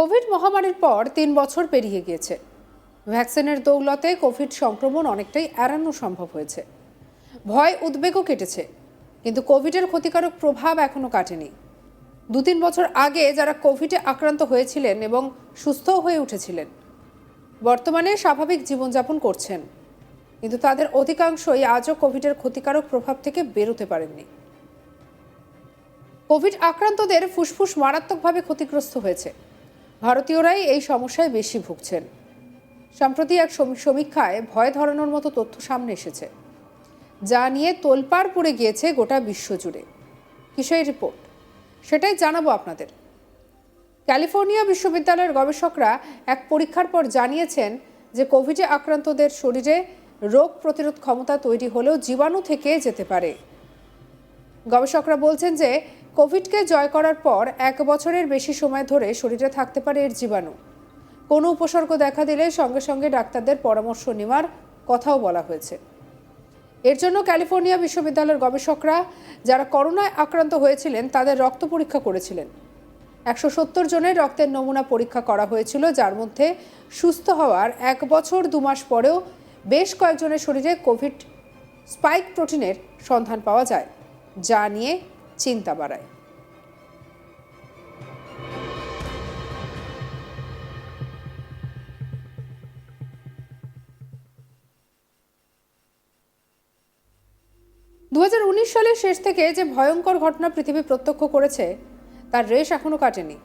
Covid মহামারীর পর তিন বছর পেরিয়ে গিয়েছে। ভ্যাকসিনের দৌলতে কোভিড সংক্রমণ অনেকটাই এড়ানো সম্ভব হয়েছে। ভয়, উদ্বেগও কেটেছে, কিন্তু কোভিডের ক্ষতিকারক প্রভাব এখনও কাটেনি। দু তিন বছর আগে যারা কোভিডে আক্রান্ত হয়েছিলেন এবং সুস্থও হয়ে উঠেছিলেন, বর্তমানে স্বাভাবিক জীবনযাপন করছেন। কিন্তু তাদের অধিকাংশই আজও কোভিডের ক্ষতিকারক প্রভাব থেকে বেরোতে পারেননি। কোভিড আক্রান্তদের ফুসফুস মারাত্মকভাবে ক্ষতিগ্রস্ত হয়েছে। ভারতীয়রাই এই সমস্যায় বেশি ভুগছেন। সম্প্রতি এক সমীক্ষায় ভয় ধরানোর মতো তথ্য সামনে এসেছে। যা নিয়ে তোলপাড় পড়ে গিয়েছে গোটা বিশ্বজুড়ে। কিসের রিপোর্ট? সেটাই জানাব আপনাদের। ক্যালিফোর্নিয়া বিশ্ববিদ্যালয়ের গবেষকরা এক পরীক্ষার পর জানিয়েছেন যে কোভিডে আক্রান্তদের শরীরে রোগ প্রতিরোধ ক্ষমতা তৈরি হলেও জীবাণু থেকে যেতে পারে। গবেষকরা বলছেন যে কোভিডকে জয় করার পর এক বছরের বেশি সময় ধরে শরীরে থাকতে পারে এর জীবাণু। কোনো উপসর্গ দেখা দিলে সঙ্গে সঙ্গে ডাক্তারদের পরামর্শ নেওয়ার কথাও বলা হয়েছে। এর জন্য ক্যালিফোর্নিয়া বিশ্ববিদ্যালয়ের গবেষকরা যারা করোনায় আক্রান্ত হয়েছিলেন, তাদের রক্ত পরীক্ষা করেছিলেন। একশো সত্তর জনের রক্তের নমুনা পরীক্ষা করা হয়েছিল, যার মধ্যে সুস্থ হওয়ার এক বছর দু মাস পরেও বেশ কয়েকজনের শরীরে কোভিড স্পাইক প্রোটিনের সন্ধান পাওয়া যায়। যা নিয়ে চিন্তা বাড়ায়। দুহাজার উনিশ সালের শেষ থেকে যে ভয়ঙ্কর ঘটনা পৃথিবী প্রত্যক্ষ করেছে, তার রেশ এখনও কাটেনি।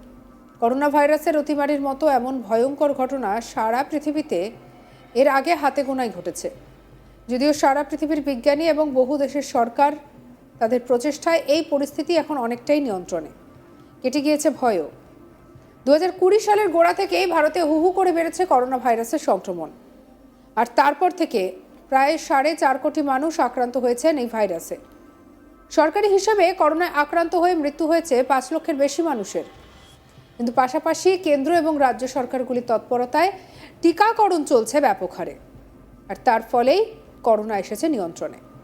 করোনা ভাইরাসের অতিমারির মতো এমন ভয়ঙ্কর ঘটনা সারা পৃথিবীতে এর আগে হাতে গোনায় ঘটেছে। যদিও সারা পৃথিবীর বিজ্ঞানী এবং বহু দেশের সরকার তাদের প্রচেষ্টায় এই পরিস্থিতি এখন অনেকটাই নিয়ন্ত্রণে। কেটে গিয়েছে ভয়ও। দু হাজার কুড়ি সালের গোড়া থেকেই ভারতে হু হু করে বেড়েছে করোনা ভাইরাসের সংক্রমণ। আর তারপর থেকে প্রায় সাড়ে চার কোটি মানুষ আক্রান্ত হয়েছেন এই ভাইরাসে। সরকারি হিসেবে করোনায় আক্রান্ত হয়ে মৃত্যু হয়েছে পাঁচ লক্ষের বেশি মানুষের। কিন্তু পাশাপাশি কেন্দ্র এবং রাজ্য সরকারগুলির তৎপরতায় টিকাকরণ চলছে ব্যাপক হারে। আর তার ফলেই করোনা এসেছে নিয়ন্ত্রণে।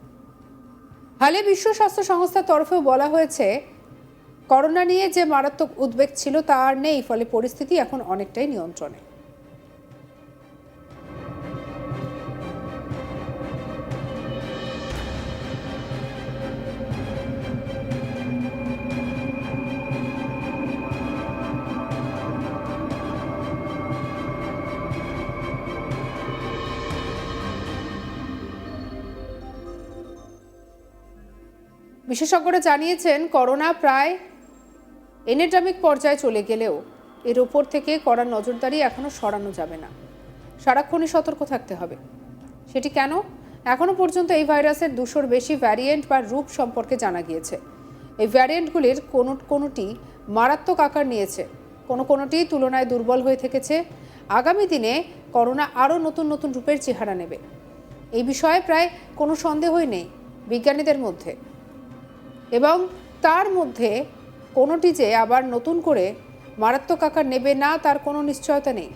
হালে বিশ্ব স্বাস্থ্য সংস্থার তরফেও বলা হয়েছে, করোনা নিয়ে যে মারাত্মক উদ্বেগ ছিল তা আর নেই, ফলে পরিস্থিতি এখন অনেকটাই নিয়ন্ত্রণে। বিশেষজ্ঞরা জানিয়েছেন, করোনা প্রায় এনেডামিক পর্যায়ে চলে গেলেও এর ওপর থেকে কড়া নজরদারি এখনও সরানো যাবে না। সারাক্ষণই সতর্ক থাকতে হবে। সেটি কেন? এখনও পর্যন্ত এই ভাইরাসের দুশোর বেশি ভ্যারিয়েন্ট বা রূপ সম্পর্কে জানা গিয়েছে। এই ভ্যারিয়েন্টগুলির কোনো, কোনোটি মারাত্মক আকার নিয়েছে, কোনো, কোনোটি তুলনায় দুর্বল হয়ে থেকেছে। আগামী দিনে করোনা আরও নতুন নতুন রূপের চেহারা নেবে। এই বিষয়ে প্রায় কোনো সন্দেহই নেই বিজ্ঞানীদের মধ্যে। এবং তার মধ্যে কোনোটি যে আবার নতুন করে মারাত্মক আকার নেবে না, তার কোনো নিশ্চয়তা নেই।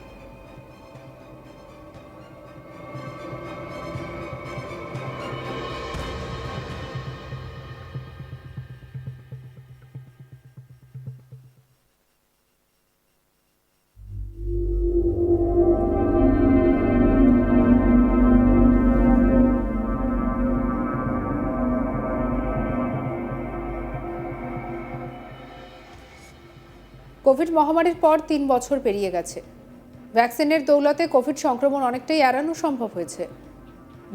কোভিড মহামারীর পর তিন বছর পেরিয়ে গেছে। ভ্যাকসিনের দৌলতে কোভিড সংক্রমণ অনেকটাই এড়ানো সম্ভব হয়েছে।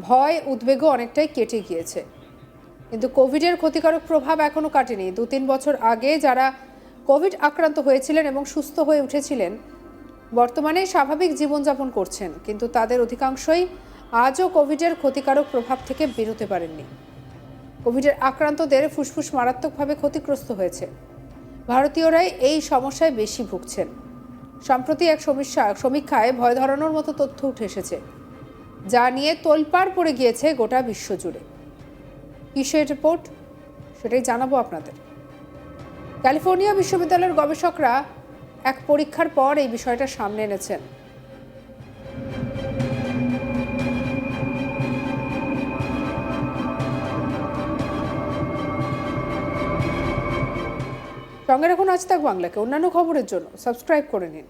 ভয়, উদ্বেগও অনেকটাই কেটে গিয়েছে। কিন্তু কোভিডের ক্ষতিকারক প্রভাব এখনও কাটেনি। দু তিন বছর আগে যারা কোভিড আক্রান্ত হয়েছিলেন এবং সুস্থ হয়ে উঠেছিলেন, বর্তমানে স্বাভাবিক জীবনযাপন করছেন। কিন্তু তাদের অধিকাংশই আজও কোভিডের ক্ষতিকারক প্রভাব থেকে বেরোতে পারেননি। কোভিডের আক্রান্তদের ফুসফুস মারাত্মকভাবে ক্ষতিগ্রস্ত হয়েছে। ভারতীয়রাই এই সমস্যায় বেশি ভুগছেন। সম্প্রতি এক সমীক্ষা, সমীক্ষায় ভয় ধরানোর মতো তথ্য উঠে এসেছে, যা নিয়ে তোলপাড় পড়ে গিয়েছে গোটা বিশ্বজুড়ে কিসের রিপোর্ট? সেটাই জানাব আপনাদের। ক্যালিফোর্নিয়া বিশ্ববিদ্যালয়ের গবেষকরা এক পরীক্ষার পর এই বিষয়টা সামনে এনেছেন। সঙ্গে রাখুন আজ তাক বাংলাকে। অন্যান্য খবরের জন্য সাবস্ক্রাইব করে নিন।